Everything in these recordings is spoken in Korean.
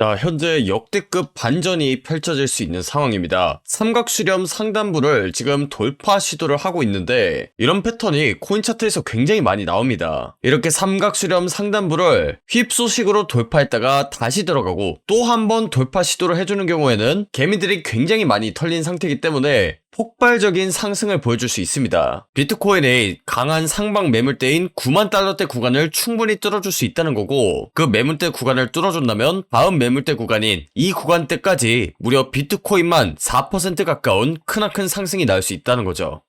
자, 현재 역대급 반전이 펼쳐질 수 있는 상황입니다. 삼각수렴 상단부를 지금 돌파 시도를 하고 있는데 이런 패턴이 코인 차트에서 굉장히 많이 나옵니다. 이렇게 삼각수렴 상단부를 휩소식으로 돌파했다가 다시 들어가고 또 한 번 돌파 시도를 해주는 경우에는 개미들이 굉장히 많이 털린 상태이기 때문에 폭발적인 상승을 보여줄 수 있습니다. 비트코인의 강한 상방 매물대인 9만 달러대 구간을 충분히 뚫어줄 수 있다는 거고 그 매물대 구간을 뚫어준다면 다음 매물대 구간인 이 구간대까지 무려 비트코인만 4% 가까운 크나큰 상승이 나올 수 있다는 거죠.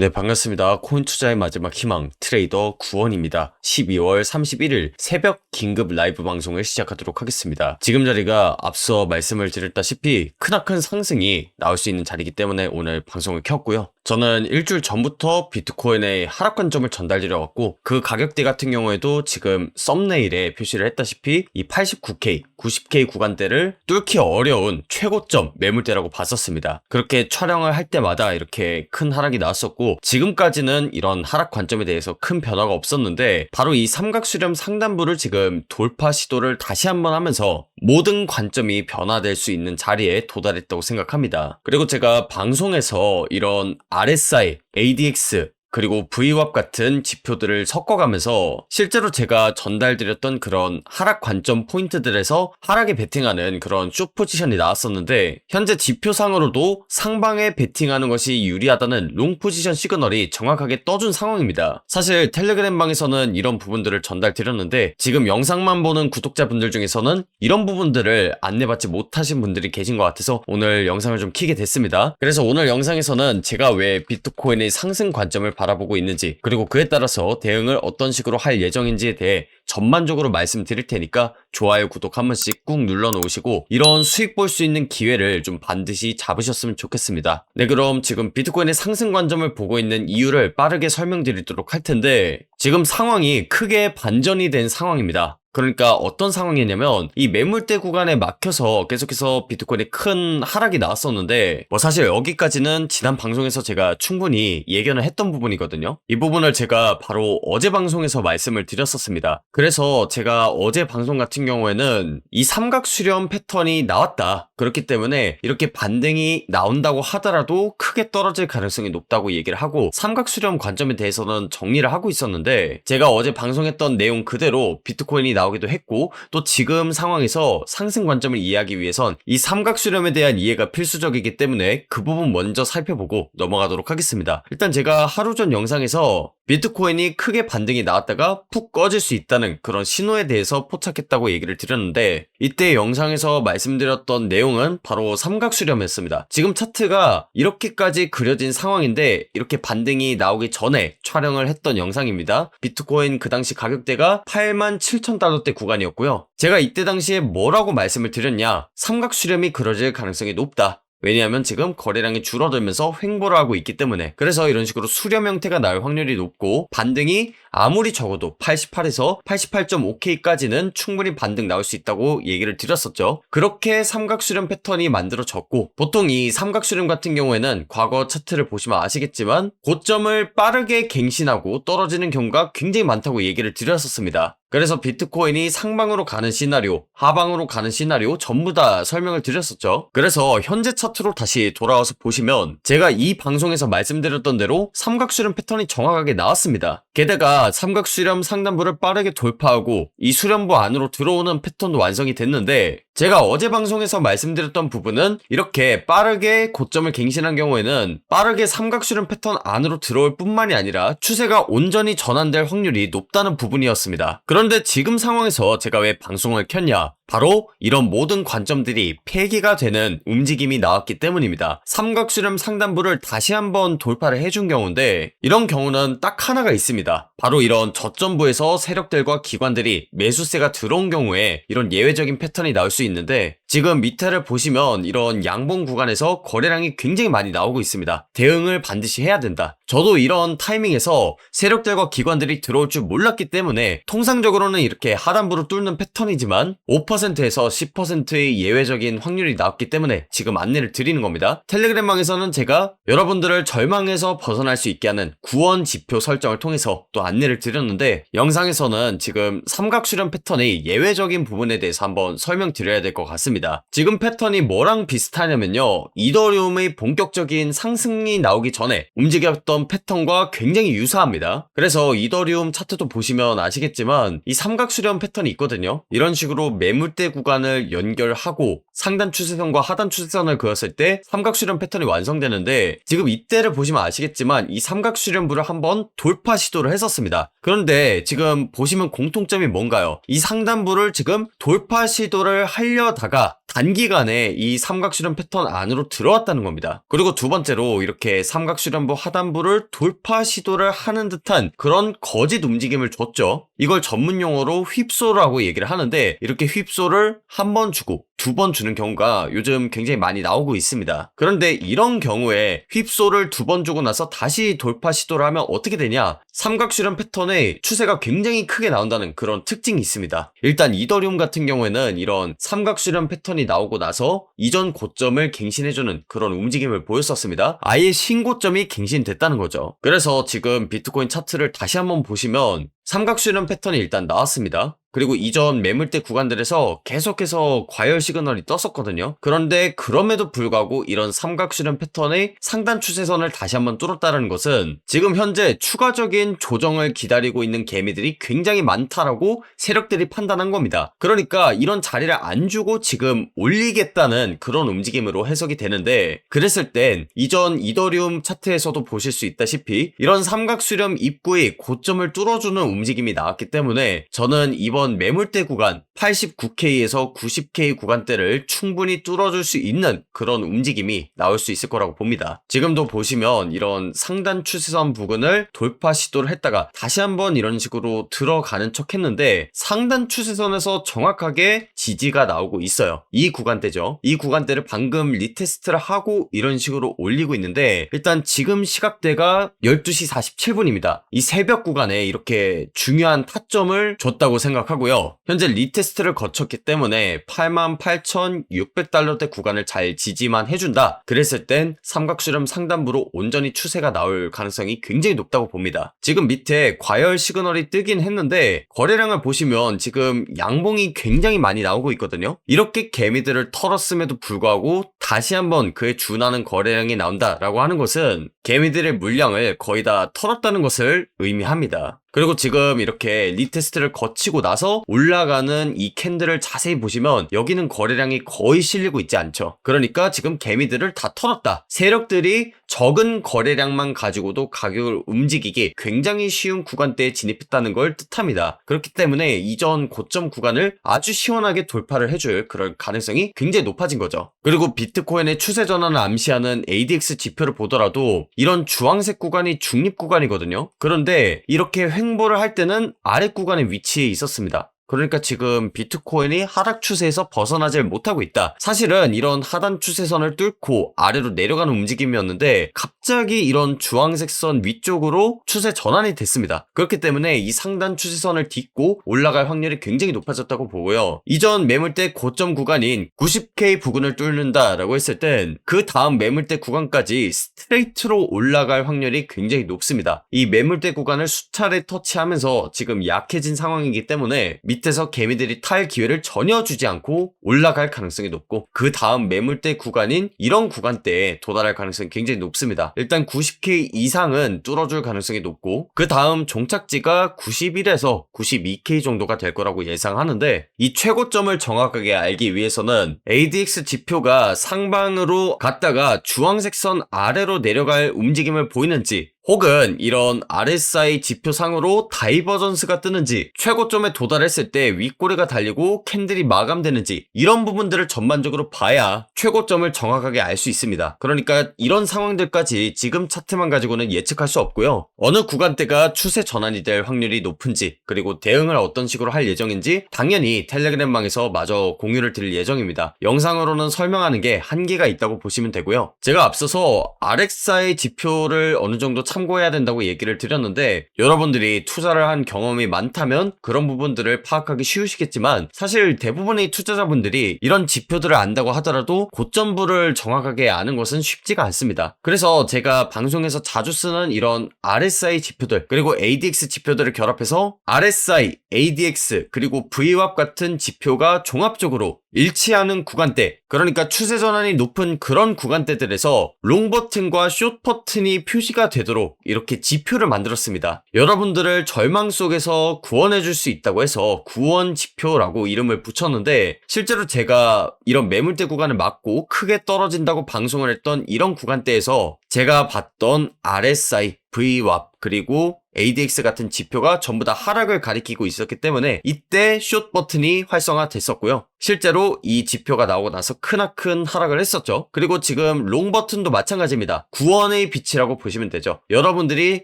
네, 반갑습니다. 코인 투자의 마지막 희망, 트레이더 구원입니다. 12월 31일 새벽 긴급 라이브 방송을 시작하도록 하겠습니다. 지금 자리가 앞서 말씀을 드렸다시피 크나큰 상승이 나올 수 있는 자리이기 때문에 오늘 방송을 켰고요. 저는 일주일 전부터 비트코인의 하락 관점을 전달드려왔고 그 가격대 같은 경우에도 지금 썸네일에 표시를 했다시피 이 89K, 90K 구간대를 뚫기 어려운 최고점 매물대라고 봤었습니다. 그렇게 촬영을 할 때마다 이렇게 큰 하락이 나왔었고 지금까지는 이런 하락 관점에 대해서 큰 변화가 없었는데 바로 이 삼각수렴 상단부를 지금 돌파 시도를 다시 한번 하면서 모든 관점이 변화될 수 있는 자리에 도달했다고 생각합니다. 그리고 제가 방송에서 이런 RSI, ADX, 그리고 VWAP 같은 지표들을 섞어가면서 실제로 제가 전달드렸던 그런 하락 관점 포인트들에서 하락에 베팅하는 그런 쇼 포지션이 나왔었는데 현재 지표상으로도 상방에 베팅하는 것이 유리하다는 롱 포지션 시그널이 정확하게 떠준 상황입니다. 사실 텔레그램 방에서는 이런 부분들을 전달드렸는데 지금 영상만 보는 구독자분들 중에서는 이런 부분들을 안내받지 못하신 분들이 계신 것 같아서 오늘 영상을 좀 키게 됐습니다. 그래서 오늘 영상에서는 제가 왜 비트코인의 상승 관점을 바라보고 있는지 그리고 그에 따라서 대응을 어떤 식으로 할 예정인지에 대해 전반적으로 말씀드릴 테니까 좋아요, 구독 한 번씩 꾹 눌러 놓으시고 이런 수익 볼 수 있는 기회를 좀 반드시 잡으셨으면 좋겠습니다. 네, 그럼 지금 비트코인의 상승 관점을 보고 있는 이유를 빠르게 설명드리도록 할 텐데 지금 상황이 크게 반전이 된 상황입니다. 그러니까 어떤 상황이냐면 이 매물대 구간에 막혀서 계속해서 비트코인이 큰 하락이 나왔었는데 뭐 사실 여기까지는 지난 방송에서 제가 충분히 예견을 했던 부분이거든요. 이 부분을 제가 바로 어제 방송에서 말씀을 드렸었습니다. 그래서 제가 어제 방송 같은 경우에는 이 삼각 수렴 패턴이 나왔다. 그렇기 때문에 이렇게 반등이 나온다고 하더라도 크게 떨어질 가능성이 높다고 얘기를 하고 삼각 수렴 관점에 대해서는 정리를 하고 있었는데 제가 어제 방송했던 내용 그대로 비트코인이 나오기도 했고 또 지금 상황에서 상승 관점을 이해하기 위해선 이 삼각 수렴에 대한 이해가 필수적이기 때문에 그 부분 먼저 살펴보고 넘어가도록 하겠습니다. 일단 제가 하루 전 영상에서 비트코인이 크게 반등이 나왔다가 푹 꺼질 수 있다는 그런 신호에 대해서 포착했다고 얘기를 드렸는데 이때 영상에서 말씀드렸던 내용은 바로 삼각수렴이었습니다. 지금 차트가 이렇게까지 그려진 상황인데 이렇게 반등이 나오기 전에 촬영을 했던 영상입니다. 비트코인 그 당시 가격대가 8만 7천 달러대 구간이었고요. 제가 이때 당시에 뭐라고 말씀을 드렸냐? 삼각수렴이 그려질 가능성이 높다. 왜냐하면 지금 거래량이 줄어들면서 횡보를 하고 있기 때문에 그래서 이런 식으로 수렴 형태가 나올 확률이 높고 반등이 아무리 적어도 88에서 88.5K까지는 충분히 반등 나올 수 있다고 얘기를 드렸었죠. 그렇게 삼각 수렴 패턴이 만들어졌고 보통 이 삼각 수렴 같은 경우에는 과거 차트를 보시면 아시겠지만 고점을 빠르게 갱신하고 떨어지는 경우가 굉장히 많다고 얘기를 드렸었습니다. 그래서 비트코인이 상방으로 가는 시나리오, 하방으로 가는 시나리오 전부 다 설명을 드렸었죠. 그래서 현재 차트로 다시 돌아와서 보시면 제가 이 방송에서 말씀드렸던 대로 삼각수렴 패턴이 정확하게 나왔습니다. 게다가 삼각수렴 상단부를 빠르게 돌파하고 이 수렴부 안으로 들어오는 패턴도 완성이 됐는데 제가 어제 방송에서 말씀드렸던 부분은 이렇게 빠르게 고점을 갱신한 경우에는 빠르게 삼각수렴 패턴 안으로 들어올 뿐만이 아니라 추세가 온전히 전환될 확률이 높다는 부분이었습니다. 그런데 지금 상황에서 제가 왜 방송을 켰냐? 바로 이런 모든 관점들이 폐기가 되는 움직임이 나왔기 때문입니다. 삼각수렴 상단부를 다시 한번 돌파를 해준 경우인데 이런 경우는 딱 하나가 있습니다. 바로 이런 저점부에서 세력들과 기관들이 매수세가 들어온 경우에 이런 예외적인 패턴이 나올 수 있는데 지금 밑에를 보시면 이런 양봉 구간에서 거래량이 굉장히 많이 나오고 있습니다. 대응을 반드시 해야 된다. 저도 이런 타이밍에서 세력들과 기관들이 들어올 줄 몰랐기 때문에 통상적으로는 이렇게 하단부를 뚫는 패턴이지만 5% 9%에서 10%의 예외적인 확률이 나왔기 때문에 지금 안내를 드리는 겁니다. 텔레그램망에서는 제가 여러분들을 절망에서 벗어날 수 있게 하는 구원 지표 설정을 통해서 또 안내를 드렸는데 영상에서는 지금 삼각수렴 패턴의 예외적인 부분에 대해서 한번 설명드려야 될 것 같습니다. 지금 패턴이 뭐랑 비슷하냐면요. 이더리움의 본격적인 상승이 나오기 전에 움직였던 패턴과 굉장히 유사합니다. 그래서 이더리움 차트도 보시면 아시겠지만 이 삼각수렴 패턴이 있거든요. 이런 식으로 매물 대 구간을 연결하고 상단 추세선과 하단 추세선을 그었을 때 삼각수렴 패턴이 완성되는데 지금 이때를 보시면 아시겠지만 이 삼각수렴부를 한번 돌파 시도를 했었습니다. 그런데 지금 보시면 공통점이 뭔가요? 이 상단부를 지금 돌파 시도를 하려다가 단기간에 이 삼각수렴 패턴 안으로 들어왔다는 겁니다. 그리고 두 번째로 이렇게 삼각수렴부 하단부를 돌파 시도를 하는 듯한 그런 거짓 움직임을 줬죠. 이걸 전문 용어로 휩소라고 얘기를 하는데 이렇게 휩소를 한 번 주고 두 번 주는 경우가 요즘 굉장히 많이 나오고 있습니다. 그런데 이런 경우에 휩소를 두 번 주고 나서 다시 돌파 시도를 하면 어떻게 되냐? 삼각수렴 패턴의 추세가 굉장히 크게 나온다는 그런 특징이 있습니다. 일단 이더리움 같은 경우에는 이런 삼각수렴 패턴이 나오고 나서 이전 고점을 갱신해주는 그런 움직임을 보였었습니다. 아예 신고점이 갱신됐다는 거죠. 그래서 지금 비트코인 차트를 다시 한번 보시면 삼각수렴 패턴이 일단 나왔습니다. 그리고 이전 매물대 구간들에서 계속해서 과열 시그널이 떴었거든요. 그런데 그럼에도 불구하고 이런 삼각수렴 패턴의 상단 추세선을 다시 한번 뚫었다는 것은 지금 현재 추가적인 조정을 기다리고 있는 개미들이 굉장히 많다라고 세력들이 판단한 겁니다. 그러니까 이런 자리를 안 주고 지금 올리겠다는 그런 움직임으로 해석이 되는데 그랬을 땐 이전 이더리움 차트에서도 보실 수 있다시피 이런 삼각수렴 입구의 고점을 뚫어주는 움직임이 나왔기 때문에 저는 이번 이번 매물대 구간 89K에서 90K 구간대를 충분히 뚫어줄 수 있는 그런 움직임이 나올 수 있을 거라고 봅니다. 지금도 보시면 이런 상단 추세선 부근을 돌파 시도를 했다가 다시 한번 이런 식으로 들어가는 척 했는데 상단 추세선에서 정확하게 지지가 나오고 있어요. 이 구간대죠. 이 구간대를 방금 리테스트를 하고 이런 식으로 올리고 있는데 일단 지금 시각대가 12시 47분입니다. 이 새벽 구간에 이렇게 중요한 타점을 줬다고 생각 생각하고요. 현재 리테스트를 거쳤기 때문에 88,600달러대 구간을 잘 지지만 해준다. 그랬을 땐 삼각수렴 상단부로 온전히 추세가 나올 가능성이 굉장히 높다고 봅니다. 지금 밑에 과열 시그널이 뜨긴 했는데 거래량을 보시면 지금 양봉이 굉장히 많이 나오고 있거든요. 이렇게 개미들을 털었음에도 불구하고 다시 한번 그에 준하는 거래량이 나온다라고 하는 것은 개미들의 물량을 거의 다 털었다는 것을 의미합니다. 그리고 지금 이렇게 리테스트를 거치고 나서 올라가는 이 캔들을 자세히 보시면 여기는 거래량이 거의 실리고 있지 않죠. 그러니까 지금 개미들을 다 털었다. 세력들이 적은 거래량만 가지고도 가격을 움직이기 굉장히 쉬운 구간대에 진입했다는 걸 뜻합니다. 그렇기 때문에 이전 고점 구간을 아주 시원하게 돌파를 해줄 그럴 가능성이 굉장히 높아진 거죠. 그리고 비트코인의 추세 전환을 암시하는 ADX 지표를 보더라도 이런 주황색 구간이 중립 구간이거든요. 그런데 이렇게 횡보를 할 때는 아래 구간에 위치해 있었습니다. 있습니다. 그러니까 지금 비트코인이 하락 추세에서 벗어나질 못하고 있다. 사실은 이런 하단 추세선을 뚫고 아래로 내려가는 움직임이었는데 갑자기 이런 주황색 선 위쪽으로 추세 전환이 됐습니다. 그렇기 때문에 이 상단 추세선을 딛고 올라갈 확률이 굉장히 높아졌다고 보고요. 이전 매물대 고점 구간인 90K 부근을 뚫는다라고 했을 땐 그 다음 매물대 구간까지 스트레이트로 올라갈 확률이 굉장히 높습니다. 이 매물대 구간을 수차례 터치하면서 지금 약해진 상황이기 때문에 밑 에서 개미들이 탈 기회를 전혀 주지 않고 올라갈 가능성이 높고 그 다음 매물대 구간인 이런 구간대에 도달할 가능성이 굉장히 높습니다. 일단 90K 이상은 뚫어줄 가능성이 높고 그 다음 종착지가 91에서 92K 정도가 될 거라고 예상하는데 이 최고점을 정확하게 알기 위해서는 ADX 지표가 상방으로 갔다가 주황색 선 아래로 내려갈 움직임을 보이는지 혹은 이런 RSI 지표상으로 다이버전스가 뜨는지 최고점에 도달했을 때 윗꼬리가 달리고 캔들이 마감되는지 이런 부분들을 전반적으로 봐야 최고점을 정확하게 알 수 있습니다. 그러니까 이런 상황들까지 지금 차트만 가지고는 예측할 수 없고요. 어느 구간대가 추세 전환이 될 확률이 높은지 그리고 대응을 어떤 식으로 할 예정인지 당연히 텔레그램망에서 마저 공유를 드릴 예정입니다. 영상으로는 설명하는 게 한계가 있다고 보시면 되고요. 제가 앞서서 RXI 지표를 어느 정도 참 참고해야 된다고 얘기를 드렸는데 여러분들이 투자를 한 경험이 많다면 그런 부분들을 파악하기 쉬우시겠지만 사실 대부분의 투자자분들이 이런 지표들을 안다고 하더라도 고점부를 정확하게 아는 것은 쉽지가 않습니다. 그래서 제가 방송에서 자주 쓰는 이런 RSI 지표들 그리고 ADX 지표들을 결합해서 RSI, ADX 그리고 VWAP 같은 지표가 종합적으로 일치하는 구간대 그러니까 추세 전환이 높은 그런 구간대들에서 롱 버튼과 숏 버튼이 표시가 되도록 이렇게 지표를 만들었습니다. 여러분들을 절망 속에서 구원해 줄 수 있다고 해서 구원 지표라고 이름을 붙였는데 실제로 제가 이런 매물대 구간을 맞고 크게 떨어진다고 방송을 했던 이런 구간대에서 제가 봤던 RSI, VWAP 그리고 ADX 같은 지표가 전부 다 하락을 가리키고 있었기 때문에 이때 숏 버튼이 활성화됐었고요. 실제로 이 지표가 나오고 나서 크나큰 하락을 했었죠. 그리고 지금 롱 버튼도 마찬가지입니다. 구원의 빛이라고 보시면 되죠. 여러분들이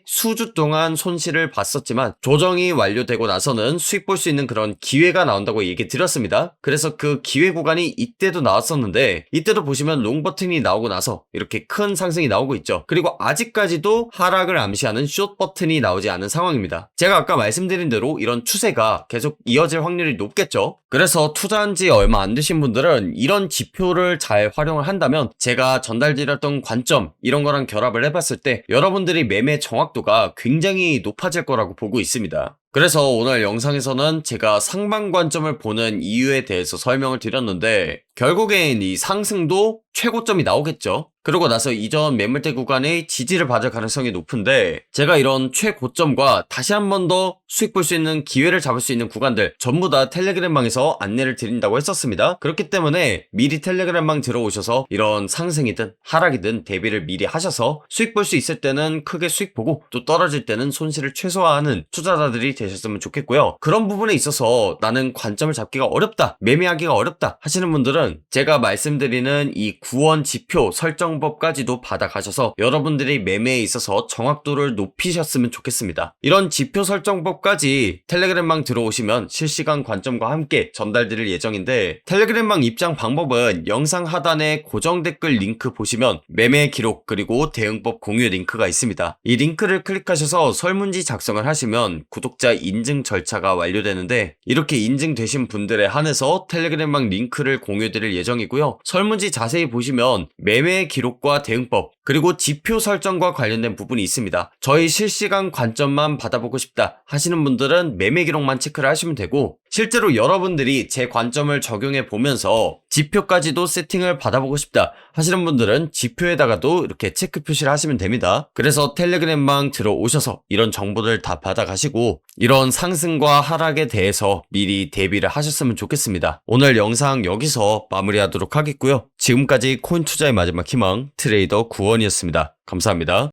수주 동안 손실을 봤었지만 조정이 완료되고 나서는 수익 볼 수 있는 그런 기회가 나온다고 얘기 드렸습니다. 그래서 그 기회 구간이 이때도 나왔었는데 이때도 보시면 롱 버튼이 나오고 나서 이렇게 큰 상승이 나오고 있죠. 그리고 아직까지도 하락을 암시하는 숏 버튼이 나오지 않은 상황입니다. 제가 아까 말씀드린 대로 이런 추세가 계속 이어질 확률이 높겠죠. 그래서 투자한 지 얼마 안 되신 분들은 이런 지표를 잘 활용을 한다면 제가 전달드렸던 관점 이런 거랑 결합을 해봤을 때 여러분들이 매매 정확도가 굉장히 높아질 거라고 보고 있습니다. 그래서 오늘 영상에서는 제가 상방 관점을 보는 이유에 대해서 설명을 드렸는데 결국엔 이 상승도 최고점이 나오겠죠. 그러고 나서 이전 매물대 구간의 지지를 받을 가능성이 높은데 제가 이런 최고점과 다시 한 번 더 수익 볼 수 있는 기회를 잡을 수 있는 구간들 전부 다 텔레그램방에서 안내를 드린다고 했었습니다. 그렇기 때문에 미리 텔레그램방 들어오셔서 이런 상승이든 하락이든 대비를 미리 하셔서 수익 볼 수 있을 때는 크게 수익 보고 또 떨어질 때는 손실을 최소화하는 투자자들이 되셨으면 좋겠고요. 그런 부분에 있어서 나는 관점을 잡기가 어렵다, 매매하기가 어렵다 하시는 분들은 제가 말씀드리는 이 구원 지표 설정 법까지도 받아가셔서 여러분들이 매매에 있어서 정확도를 높이셨으면 좋겠습니다. 이런 지표 설정법까지 텔레그램방 들어오시면 실시간 관점과 함께 전달드릴 예정인데 텔레그램방 입장 방법은 영상 하단에 고정 댓글 링크 보시면 매매 기록 그리고 대응법 공유 링크가 있습니다. 이 링크를 클릭하셔서 설문지 작성을 하시면 구독자 인증 절차가 완료되는데 이렇게 인증되신 분들에 한해서 텔레그램방 링크를 공유드릴 예정이고요. 설문지 자세히 보시면 매매 기록과 대응법 그리고 지표 설정과 관련된 부분이 있습니다. 저희 실시간 관점만 받아보고 싶다 하시는 분들은 매매 기록만 체크를 하시면 되고 실제로 여러분들이 제 관점을 적용해 보면서 지표까지도 세팅을 받아보고 싶다 하시는 분들은 지표에다가도 이렇게 체크 표시를 하시면 됩니다. 그래서 텔레그램방 들어오셔서 이런 정보들 다 받아가시고 이런 상승과 하락에 대해서 미리 대비를 하셨으면 좋겠습니다. 오늘 영상 여기서 마무리하도록 하겠고요. 지금까지 코인 투자의 마지막 희망 트레이더 구원이었습니다. 감사합니다.